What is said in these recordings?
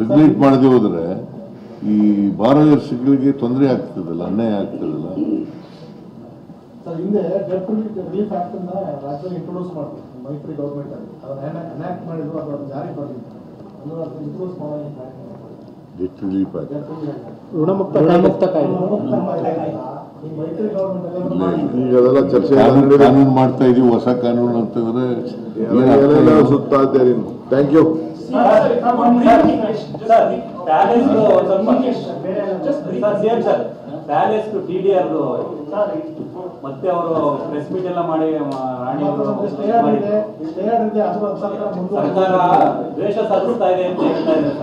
Regulate ಮಾಡದೆ ಹೋದ್ರೆ ಈ ಭಾರತರ್ಷಿಗಳಿಗೆ ತೊಂದರೆ ಆಗ್ತದಲ್ಲ ಅನ್ಯಾಯ ಆಗ್ತದಲ್ಲ? ಡೆಟ್ ರಿಲೀಫ್ ಈಗ ಅದೆಲ್ಲ ಚರ್ಚೆ ಕಾನೂನು ಮಾಡ್ತಾ ಇದೀವಿ? ಹೊಸ ಕಾನೂನು ಅಂತಂದ್ರೆ ಸುತ್ತಾ ಇದ್ದೀರಿ thank you palace T D R ಮತ್ತೆ ಅವರು ಪ್ರೆಸ್ ಮೀಟ್ ಎಲ್ಲ ಮಾಡಿ ರಾಣಿ ಸರ್ಕಾರ ದ್ವೇಷ ಸಲ್ಲಿಸ್ತಾ ಇದೆ ಅಂತ ಹೇಳ್ತಾ ಇದ್ದಾರೆ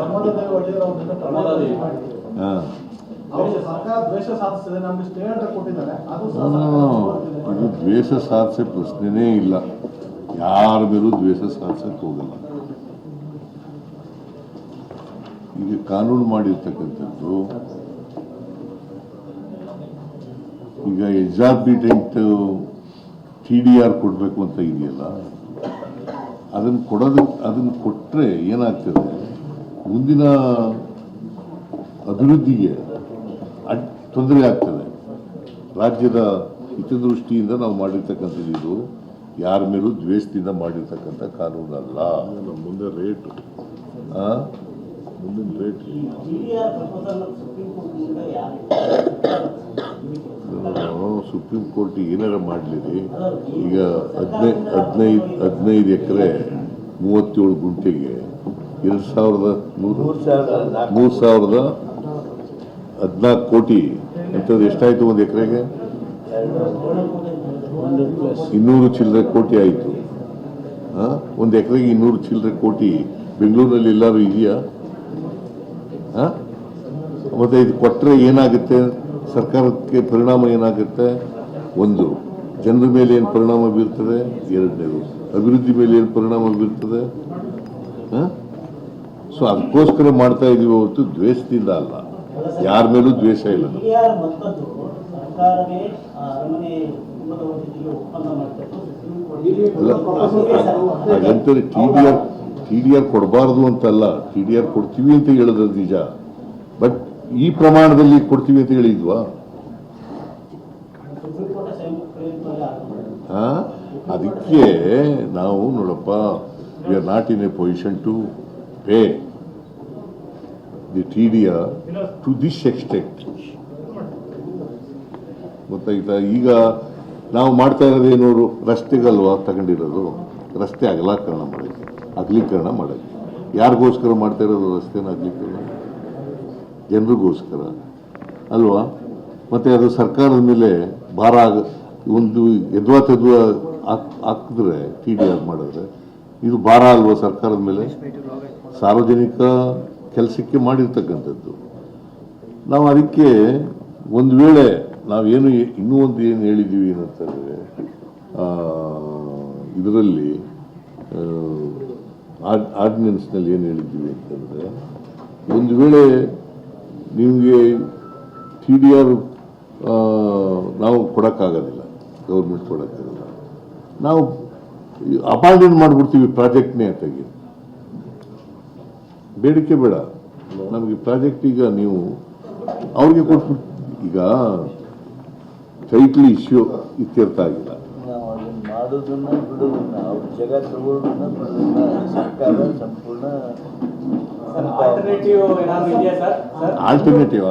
ದ್ವೇಷ ಸಾಧಿಸೋ ಪ್ರಶ್ನೆನೇ ಇಲ್ಲ. ಯಾರ ಮೇಲೂ ದ್ವೇಷ ಸಾಧಿಸಕ್ಕೆ ಹೋಗಲ್ಲ. ಈಗ ಕಾನೂನು ಮಾಡಿರ್ತಕ್ಕಂಥದ್ದು ಈಗ ಎಕ್ಸಾಬಿಟೆಂಟ್ ಟಿ ಡಿ ಆರ್ ಕೊಡಬೇಕು ಅಂತ ಇದೆಯಲ್ಲ ಅದನ್ನು ಕೊಡೋದು ಅದನ್ನು ಕೊಟ್ಟರೆ ಏನಾಗ್ತದೆ? ಮುಂದಿನ ಅಭಿವೃದ್ಧಿಗೆ ಅಡ್ ತೊಂದರೆ ಆಗ್ತದೆ. ರಾಜ್ಯದ ಹಿತದೃಷ್ಟಿಯಿಂದ ನಾವು ಮಾಡಿರ್ತಕ್ಕಂಥದ್ದು ಇದು. ಯಾರ ಮೇಲೂ ದ್ವೇಷದಿಂದ ಮಾಡಿರ್ತಕ್ಕಂಥ ಕಾನೂನಲ್ಲ. ನಮ್ಮ ಮುಂದೆ ರೇಟ್? ಮುಂದಿನ ರೇಟ್ ಸುಪ್ರೀಂ ಕೋರ್ಟ್ ಏನಾರ ಮಾಡಲಿರಿ? ಈಗ ಹದಿನೈದು ಹದಿನೈದು ಹದಿನೈದು ಎಕರೆ ಮೂವತ್ತೇಳು ಗುಂಟೆಗೆ ಎರಡು ಸಾವಿರದ ಮೂರು ಮೂರು ಸಾವಿರದ ಹದಿನಾಲ್ಕು ಕೋಟಿ. ಅಂತಂದ್ರೆ ಎಷ್ಟಾಯಿತು ಒಂದು ಎಕರೆಗೆ? ಇನ್ನೂರು ಚಿಲ್ಲರೆ ಕೋಟಿ ಆಯಿತು. ಒಂದು ಎಕರೆಗೆ ಇನ್ನೂರು ಚಿಲ್ಲರೆ ಕೋಟಿ. ಬೆಂಗಳೂರಲ್ಲಿ ಎಲ್ಲರೂ ಇದೆಯಾ? ಮತ್ತೆ ಇದು ಕೊಟ್ಟರೆ ಏನಾಗುತ್ತೆ? ಸರ್ಕಾರಕ್ಕೆ ಪರಿಣಾಮ ಏನಾಗುತ್ತೆ? ಒಂದು ಜನರ ಮೇಲೆ ಏನು ಪರಿಣಾಮ ಬೀರ್ತದೆ? ಎರಡನೇದು ಅಭಿವೃದ್ಧಿ ಮೇಲೆ ಏನು ಪರಿಣಾಮ ಬೀರ್ತದೆ? ಸೊ ಅದಕ್ಕೋಸ್ಕರ ಮಾಡ್ತಾ ಇದೀವಿ ಹೊತ್ತು ದ್ವೇಷದಿಂದ ಅಲ್ಲ. ಯಾರ ಮೇಲೂ ದ್ವೇಷ ಇಲ್ಲ T D R T D R ಕೊಡಬಾರ್ದು ಅಂತಲ್ಲ, ಟಿ ಡಿ ಆರ್ ಕೊಡ್ತೀವಿ ಅಂತ ಹೇಳಿದ್ರೆ ನಿಜ. ಬಟ್ ಈ ಪ್ರಮಾಣದಲ್ಲಿ ಕೊಡ್ತೀವಿ ಅಂತ ಹೇಳಿದ್ವಾ? ಅದಕ್ಕೆ ನಾವು ನೋಡಪ್ಪ we are not in a position to pay the T D R to this extent ಗೊತ್ತಾಯ್ತಾ? ಈಗ ನಾವು ಮಾಡ್ತಾ ಇರೋದೇನು ರಸ್ತೆಗಲ್ವಾ ತಗೊಂಡಿರೋದು? ರಸ್ತೆ ಅಗಲೀಕರಣ ಮಾಡೋಕ್ಕೆ ಅಗಲೀಕರಣ ಮಾಡೋದು. ಯಾರಿಗೋಸ್ಕರ ಮಾಡ್ತಾ ಇರೋದು ರಸ್ತೆನ ಅಗಲೀಕರಣ? ಜನರಿಗೋಸ್ಕರ. ಅಲ್ವಾ? ಮತ್ತು ಅದು ಸರ್ಕಾರದ ಮೇಲೆ ಭಾರ ಆಗ, ಒಂದು ಎದ್ವಾ ತೆದ್ವಾ ಹಾಕ್, ಹಾಕಿದ್ರೆ ಟಿ ಡಿ ಆರ್ ಮಾಡಿದ್ರೆ ಇದು ಭಾರ ಅಲ್ವಾ ಸರ್ಕಾರದ ಮೇಲೆ? ಸಾರ್ವಜನಿಕ ಕೆಲಸಕ್ಕೆ ಮಾಡಿರ್ತಕ್ಕಂಥದ್ದು. ನಾವು ಅದಕ್ಕೆ ಒಂದು ವೇಳೆ ನಾವೇನು ಇನ್ನೂ ಒಂದು ಏನು ಹೇಳಿದ್ದೀವಿ ಏನಂತಂದರೆ ಇದರಲ್ಲಿ ಆರ್ಡಿನೆನ್ಸ್ನಲ್ಲಿ ಏನು ಹೇಳಿದ್ದೀವಿ ಅಂತಂದರೆ, ಒಂದು ವೇಳೆ ನಿಮಗೆ ಟಿ ಡಿ ಆರ್ ನಾವು ಕೊಡೋಕ್ಕಾಗೋದಿಲ್ಲ, ಗೌರ್ಮೆಂಟ್ ಕೊಡೋಕ್ಕಾಗಲ್ಲ ನಾವು ಅಪಾರ್ಟ್ಮೆಂಟ್ ಮಾಡಿಬಿಡ್ತೀವಿ ಪ್ರಾಜೆಕ್ಟ್ನೇ ಅಂತಾಗಿ ಬೇಡಿಕೆ ಬೇಡ. ನಮಗೆ ಪ್ರಾಜೆಕ್ಟ್ ಈಗ ನೀವು ಅವ್ರಿಗೆ ಕೊಟ್ಬಿಟ್ಟು ಈಗ ಟೈಟ್ಲಿ ಇಶ್ಯೂ ಇತ್ಯರ್ಥ ಆಗಿಲ್ಲ. ಮಾಡೋದನ್ನ ಬಿಡೋದನ್ನ ಅವ್ರ ಜಾಗ ತಗೊಳ್ಳೋದನ್ನ ಬಿಡೋದನ್ನ ಸರ್ಕಾರ ಸಂಪೂರ್ಣ ಆಲ್ಟರ್ನೇಟಿವ್ ಏನಾದ್ರು ಇದೆಯಾ ಸರ್? ಆಲ್ಟರ್ನೇಟಿವ್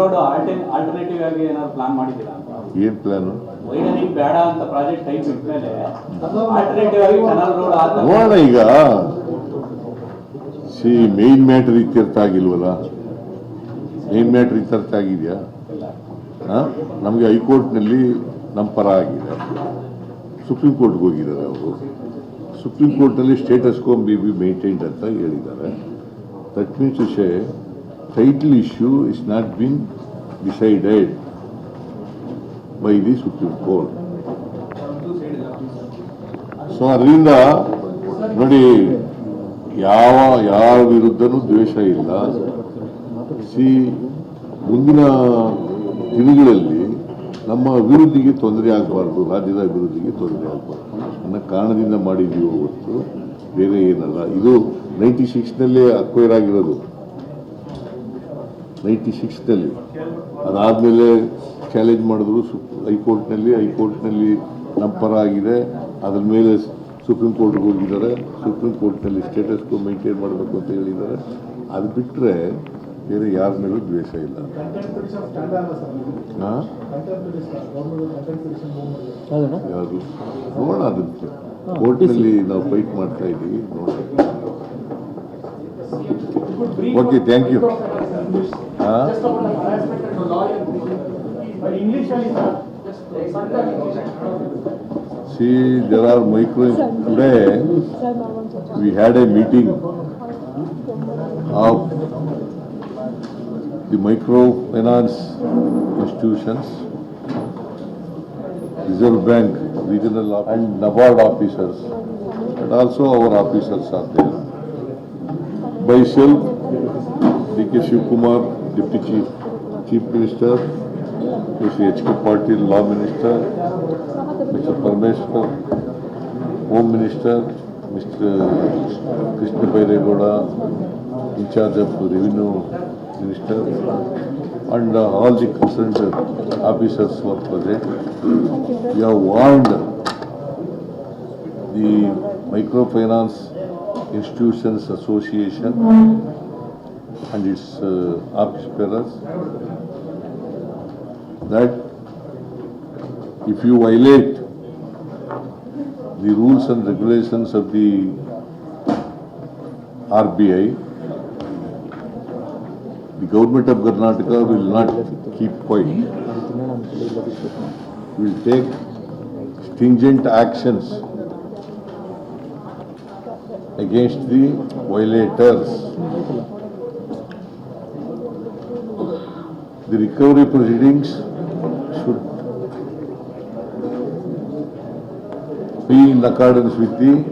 ರೋಡ್ ಆಲ್ಟರ್ನೇಟಿವ್ ಆಗಿ ಏನಾದ್ರು ಪ್ಲಾನ್ ಮಾಡಿದ್ದೀರಾ? ಅಂತ ಏನು ಪ್ಲಾನು ವೈಡನಿಂಗ್ ಬೇಡ ಅಂತ ಪ್ರಾಜೆಕ್ಟ್ ಟೈಮ್ ಇಟ್ಮೇಲೆ ಆಲ್ಟರ್ನೇಟಿವ್ ಆಗಿ ಟನಲ್ ರೋಡ್ ಆದ ನೋಡೋಣ ಈಗ ಸಿ ಮೇನ್ ಮ್ಯಾಟರ್ ಇತ್ಯರ್ಥ ಆಗಿಲ್ವಲ್ಲ? ಮೇನ್ ಮ್ಯಾಟರ್ ಇತ್ಯರ್ಥ ಆಗಿದೆಯಾ? ನಮಗೆ ಹೈಕೋರ್ಟ್ನಲ್ಲಿ ನಮ್ಮ ಪರ ಆಗಿದೆ. ಸುಪ್ರೀಂ ಕೋರ್ಟ್ಗೆ ಹೋಗಿದ್ದಾರೆ ಅವರು. ಸುಪ್ರೀಂ ಕೋರ್ಟಲ್ಲಿ status quo be be maintained ಅಂತ ಹೇಳಿದ್ದಾರೆ. ದಟ್ ಮೀನ್ಸ್ ಶೇ title issue is not been decided by the Supreme Court so ಅದರಿಂದ ನೋಡಿ, ಯಾವ, ಯಾರ ವಿರುದ್ಧನೂ ದ್ವೇಷ ಇಲ್ಲ. ಸಿ ಮುಂದಿನ ದಿನಗಳಲ್ಲಿ ನಮ್ಮ ಅಭಿವೃದ್ಧಿಗೆ ತೊಂದರೆ ಆಗಬಾರ್ದು, ರಾಜ್ಯದ ಅಭಿವೃದ್ಧಿಗೆ ತೊಂದರೆ ಆಗಬಾರ್ದು. ಅನ್ನೋ ಕಾರಣದಿಂದ ಮಾಡಿದ್ದೀವಿ ಹೊರತು ಬೇರೆ ಏನಲ್ಲ. ಇದು ನೈಂಟಿ ಸಿಕ್ಸ್ನಲ್ಲೇ ಅಕ್ವೈರ್ ಆಗಿರೋದು. ನೈಂಟಿ ಸಿಕ್ಸ್ನಲ್ಲಿ ಅದಾದಮೇಲೆ ಚಾಲೆಂಜ್ ಮಾಡಿದ್ರು ಸು, ಹೈಕೋರ್ಟ್ನಲ್ಲಿ. ಹೈಕೋರ್ಟ್ನಲ್ಲಿ ನಮ್ಮ ಪರ ಆಗಿದೆ. ಅದ್ರ ಮೇಲೆ ಸುಪ್ರೀಂ ಕೋರ್ಟ್ಗೆ ಹೋಗಿದ್ದಾರೆ. ಸುಪ್ರೀಂ ಕೋರ್ಟ್ನಲ್ಲಿ ಸ್ಟೇಟಸ್ ಕೋ ಮೇಂಟೈನ್ ಮಾಡಬೇಕು ಅಂತ ಹೇಳಿದ್ದಾರೆ. ಅದು ಬಿಟ್ಟರೆ ಬೇರೆ ಯಾರ ಮೇಲೂ ದ್ವೇಷ ಇಲ್ಲ. ಯಾರು ನೋಡೋಣ ಅದಕ್ಕೆ ಕೋರ್ಟ್ನಲ್ಲಿ ನಾವು ಫೈಟ್ ಮಾಡ್ತಾ ಇದ್ದೀವಿ ನೋಡೋಣ. Okay thank you see Just are micro today we had a meeting but the microfinance institutions, Reserve Bank, regional op- and NABARD officers, and also our officers are there. Myself, D.K. Shivkumar, Deputy Chief, Chief Minister, Mr. H.K. Patil, Law Minister, Mr. Parmeshwar, Home Minister, Mr. Krishna Bairegowda, in charge of Revenue Minister, and uh, all the concerned officers were present. We have warned the Microfinance Institutions Association and its uh, office bearers that if you violate the rules and regulations of the RBI, the government of Karnataka will not keep quiet. Will take stringent actions against the violators. The recovery proceedings should be in accordance with the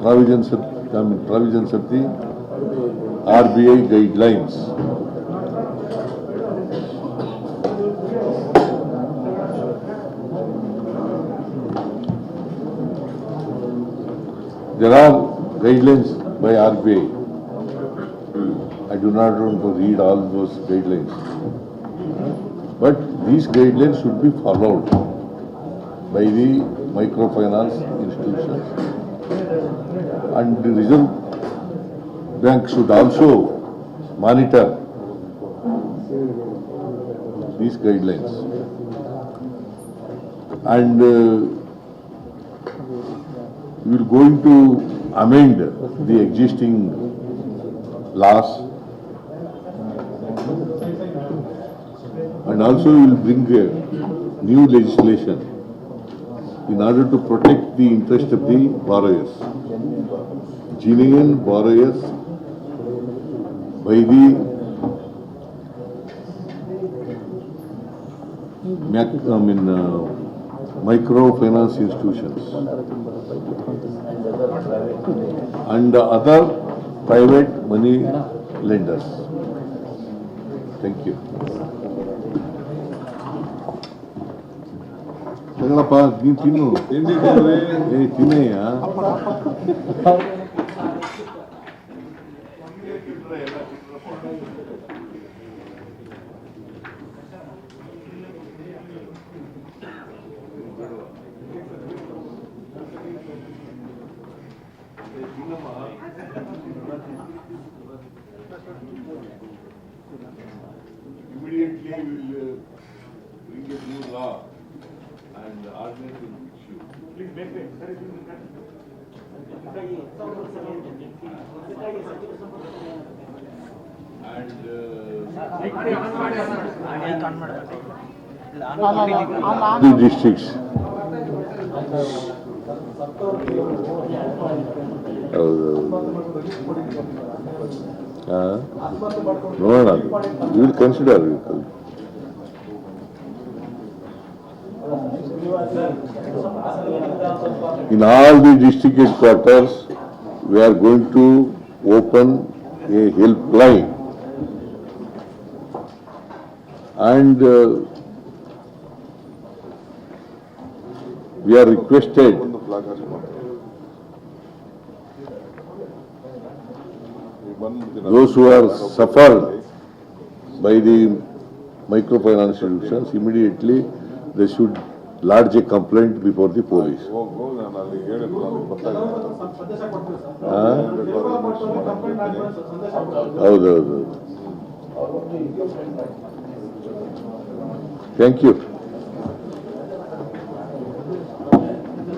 provisions of, I mean, provisions of the RBI guidelines. There are guidelines by RBI. I do not want to read all those guidelines. But these guidelines should be followed by the microfinance institutions. And the Reserve Bank should also monitor these guidelines. And uh, we will going to amend the existing laws and also we will bring new legislation in order to protect the interest of the borrowers. Genuine borrowers by the mac- I mean, uh, microfinance institutions and the other private money lenders. Thank you. ತಗೊಳಪ್ಪ ನೀನ್ ತಿನ್ನು ಏ ತಿನ್ನಯ್ಯ ಹೇಳಿ. ಹೀಗಾಗಿ ಸಚಿವ ಸಂಪುಟ ಸಭೆ ಅಂತ ಹೇಳಿ. And uh, the districts. ಆತ್ಮಹತ್ಯೆ ಮಾಡ್ಕೊಂಡು ನೋಡೋಣ. Will consider In all the district headquarters, we are going to open a helpline. And uh, we are requested those who are suffered by the microfinance institutions immediately they should ನೇರವಾಗಿ complaint before the police ಹೌದೌದು. Thank you